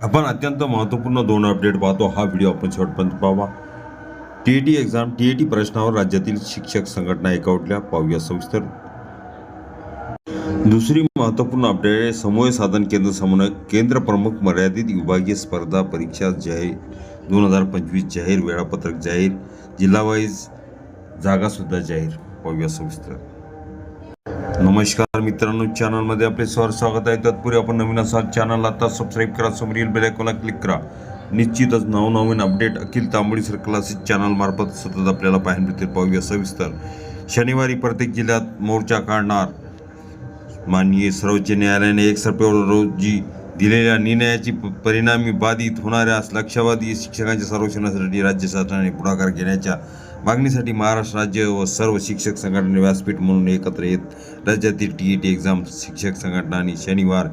आपण अत्यंत महत्त्वपूर्ण दोन अपडेट पाहतो. हा व्हिडिओ आपण शेवटपर्यंत पाहावा. T A T exam T A T प्रश्नावर राज्यातील शिक्षक संघटना एकवटल्या. पाहूया सविस्तर. दुसरी महत्त्वपूर्ण अपडेट आहे. समूह साधन केंद्र समन्वय केंद्र प्रमुख मर्यादित विभागीय स्पर्धा परीक्षा जाहीर दोन हजार पंचवीस जाहीर वेळापत्रक जाहीर जिल्हावाईज जागासुद्धा जाहीर. पाहूया सविस्तर. नमस्कार मित्रांनो चॅनलमध्ये आपले सर स्वागत आहे. तत्पूर्वी आपण नवीन असाल चॅनल आता सबस्क्राईब करा समोरील बेल क्लिक करा. निश्चितच नवनवीन अपडेट अखिल तांबडी सर क्लासेस चॅनलमार्फत सतत आपल्याला पाहायला मिळते पाहूया सविस्तर. शनिवारी प्रत्येक जिल्ह्यात मोर्चा काढणार. माननीय सर्वोच्च न्यायालयाने एक सप्टेंबर रोजी दिलेल्या निर्णयाची परिणामी बाधित होणाऱ्या लक्षावधी शिक्षकांच्या संरक्षणासाठी राज्य शासनाने पुढाकार घेण्याच्या मागणीसाठी महाराष्ट्र राज्य व सर्व शिक्षक संघटना व्यासपीठ म्हणून एकत्र येत राज्यातील टी ई टी एक्झाम शिक्षक संघटनांनी शनिवार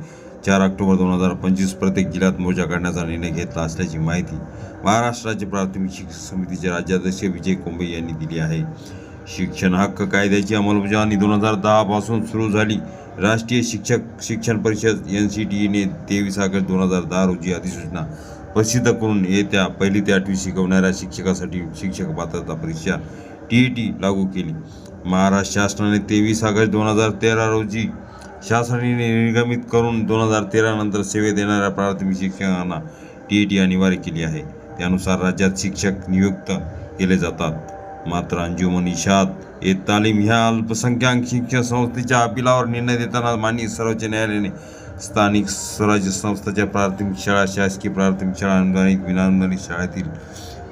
चार ऑक्टोबर दोन हजार पंचवीस प्रत्येक जिल्ह्यात मोर्चा काढण्याचा निर्णय घेतला असल्याची माहिती महाराष्ट्र राज्य प्राथमिक शिक्षक समितीचे राज्याध्यक्ष विजय कोंबे यांनी दिली आहे. शिक्षण हक्क कायद्याची अंमलबजावणी दोन हजार दहापासून सुरू झाली. राष्ट्रीय शिक्षक शिक्षण परिषद एन सी टी ईने तेवीस ऑगस्ट दोन हजार दहा रोजी अधिसूचना प्रसिद्ध करून येत्या पहिली ते आठवी शिकवणाऱ्या शिक्षकासाठी शिक्षक पात्रता परीक्षा टी ई टी लागू केली. महाराष्ट्र शासनाने तेवीस ऑगस्ट दोन हजार तेरा रोजी शासनाने निर्गमित करून दोन हजार तेरानंतर सेवेत येणाऱ्या प्राथमिक शिक्षकांना टी ई टी अनिवार्य केली आहे. त्यानुसार राज्यात शिक्षक नियुक्त केले जातात. मात्र अंजुमन इशात ए तालीम ह्या अल्पसंख्याक शिक्षण संस्थेच्या अपिलावर निर्णय देताना माननीय सर्वोच्च न्यायालयाने स्थानिक स्वराज्य संस्थेच्या प्राथमिक शाळा शासकीय प्राथमिक शाळा अनुदानित विनानुदानित शाळेतील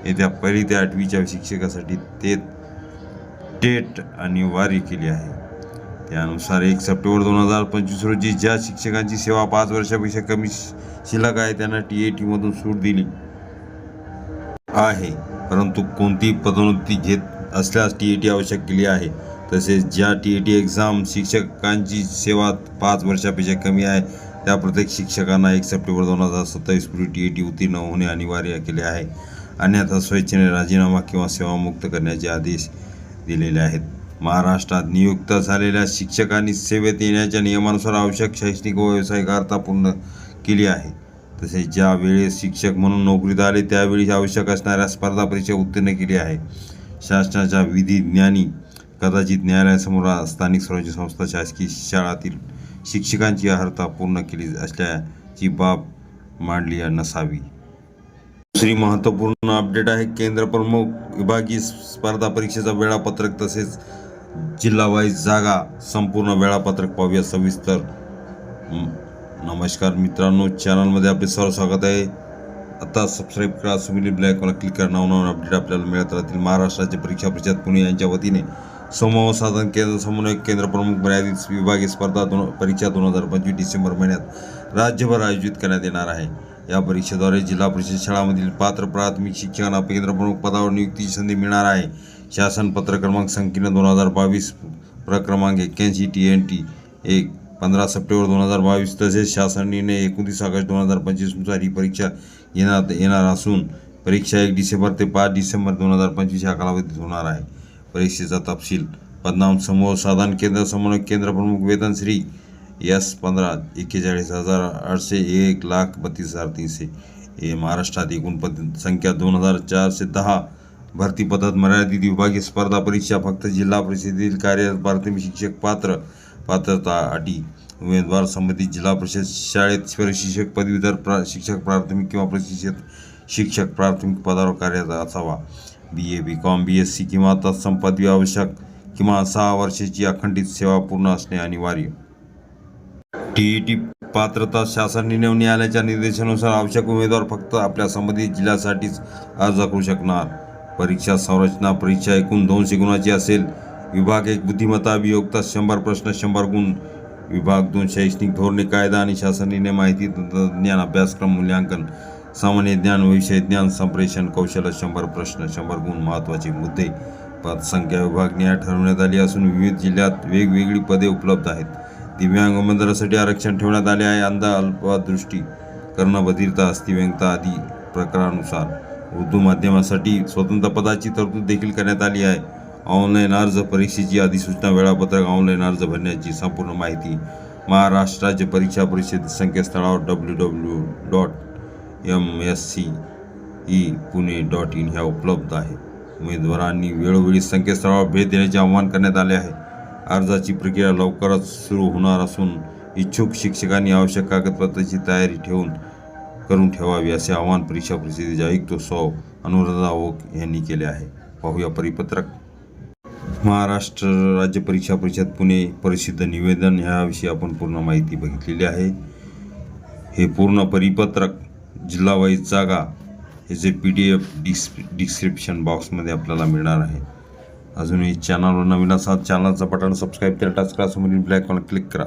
येत्या पहिली ते आठवीच्या शिक्षकासाठी ते टेट अनिवार्य केली आहे. त्यानुसार एक सप्टेंबर दोन हजार पंचवीस रोजी ज्या शिक्षकांची सेवा पाच वर्षापेक्षा कमी शिल्लक आहे त्यांना टी ए टीमधून सूट दिली आहे. परंतु कोणतीही पदोन्नती घेत असल्यास टी ए टी आवश्यक केली आहे. तसेच ज्या टी ए टी एक्झाम शिक्षकांची सेवा पाच वर्षापेक्षा कमी आहे त्या प्रत्येक शिक्षकांना एक सप्टेंबर दोन हजार सत्तावीस पूर्वी टी ए टी उत्तीर्ण होणे अनिवार्य केले आहे. अन्यथा स्वेच्छेने राजीनामा किंवा सेवामुक्त करण्याचे आदेश दिलेले आहेत. महाराष्ट्रात नियुक्त झालेल्या शिक्षकांनी सेवेत येण्याच्या नियमानुसार आवश्यक शैक्षणिक व व्यावसायिक पूर्ण केली आहे. तसेच ज्या वेळेस शिक्षक म्हणून नोकरीत आले त्यावेळी आवश्यक असणाऱ्या स्पर्धा परीक्षा उत्तीर्ण केली आहे. शासनाच्या विधी ज्ञानी कदाचित न्यायालयासमोर स्थानिक स्वराज्य संस्था शासकीय शाळातील शिक्षकांची अर्हता पूर्ण केली असल्याची बाब मांडली नसावी. दुसरी महत्त्वपूर्ण अपडेट आहे केंद्र प्रमुख विभागीय स्पर्धा परीक्षेचा वेळापत्रक तसेच जिल्हावाईज जागा संपूर्ण वेळापत्रक पाहूया. सविस्तर नमस्कार मित्रांनो चॅनलमध्ये आपले सर्व स्वागत आहे. आता सबस्क्राईब करा सुमिली ब्लॅकला क्लिक करा नवनवीन अपडेट आपल्याला मिळत राहतील. महाराष्ट्र राज्य परीक्षा परिषद पुणे यांच्या वतीने समूह साधन केंद्र समन्वय केंद्र प्रमुख मर्यादित विभागीय स्पर्धा दोन परीक्षा दोन हजार पंचवीस डिसेंबर महिन्यात राज्यभर आयोजित करण्यात येणार आहे. या परीक्षेद्वारे जिल्हा परिषद शाळांमधील पात्र प्राथमिक शिक्षकांना केंद्र प्रमुख पदावर नियुक्तीची संधी मिळणार आहे. शासन पत्र क्रमांक संकीर्ण दोन हजार बावीस प्रक्रमांक एक्क्याऐंशी टी एन टी एक पंधरा सप्टेंबर दोन हजार बावीस तसेच शासन निर्णय एकोणतीस ऑगस्ट दोन हजार पंचवीसनुसार ही परीक्षा येणार येणार असून परीक्षा एक डिसेंबर ते पाच डिसेंबर दोन हजार पंचवीस या कालावधीत होणार आहे. परीक्षेचा तपशील पदनाम समूह साधन केंद्र समन्वय केंद्र प्रमुख वेतन श्री एस पंधरा एक्केचाळीस हजार आठशे एक लाख बत्तीस हजार तीनशे. हे महाराष्ट्रात एकूण पद संख्या दोन हजार चारशे दहा. भरती पद्धत मर्यादित विभागीय स्पर्धा परीक्षा फक्त जिल्हा परिषदेतील कार्य प्राथमिक शिक्षक पात्र पात्रता अटी. उमेदवार संबंधित जिल्हा परिषद शाळेत प्रशिक्षक पदवीधर प्रा शिक्षक प्राथमिक किंवा प्रशिक्षक शिक्षक प्राथमिक पदावर कार्यरत असावा. B A B com B S C किंवा तत्सम पदवी आवश्यक किंवा सहा वर्षाची अखंडित सेवा पूर्ण असणे अनिवार्य. टी ई टी पात्रता शासन निर्णय न्यायालयाच्या निर्देशानुसार आवश्यक उमेदवार फक्त आपल्या संबंधित जिल्ह्यासाठीच अर्ज करू शकणार. परीक्षा संरचना परीक्षा एकूण दोनशे गुणाची असेल विभाग एक बुद्धिमत्ता अभियोगता शंभर प्रश्न शंभर गुण विभाग दोन शैक्षणिक धोरणे कायदा आणि शासन निर्णय माहिती तंत्रज्ञान अभ्यासक्रम मूल्यांकन सामान्य ज्ञान विषय ज्ञान संप्रेषण कौशल्य शंभर प्रश्न शंभर गुण महत्त्वाचे मुद्दे. पदसंख्या विभागणी ठरवण्यात आली असून विविध जिल्ह्यात वेगवेगळी पदे उपलब्ध आहेत. दिव्यांग उमेदवारासाठी आरक्षण ठेवण्यात आले आहे. अंधा अल्पदृष्टी कर्णबधिरता अस्थिव्यंगता आदी प्रकारानुसार उर्दू माध्यमासाठी स्वतंत्र पदाची तरतूद देखील करण्यात आली आहे. ऑनलाईन अर्ज परीक्षेची अधिसूचना वेळापत्रक ऑनलाईन अर्ज भरण्याची संपूर्ण माहिती महाराष्ट्र राज्य परीक्षा परिषद संकेतस्थळावर W W dot M S C E Pune dot in ह्या उपलब्ध आहे. उमेदवारांनी वेळोवेळी संकेतस्थळावर भेट देण्याचे आवाहन करण्यात आले आहे. अर्जाची प्रक्रिया लवकरच सुरू होणार असून इच्छुक शिक्षकांनी आवश्यक कागदपत्राची तयारी ठेवून करून ठेवावी असे आवाहन परीक्षा परिषदेचे आयुक्त सौ अनुराधा ओक यांनी केले आहे. पाहूया परिपत्रक. महाराष्ट्र राज्य परीक्षा परिषद पुणे प्रसिद्ध निवेदन ह्याविषयी आपण पूर्ण माहिती बघितलेली आहे. हे पूर्ण परिपत्रक जिल्हावाईज जागा हे जे पी डी एफ डिस् डिस्क्रिप्शन बॉक्समध्ये आपल्याला मिळणार आहे. अजूनही चॅनलवर नवीन असाल चॅनलचं बटन सबस्क्राईब केलं टच करा समोरील ब्लॅक क्लिक करा.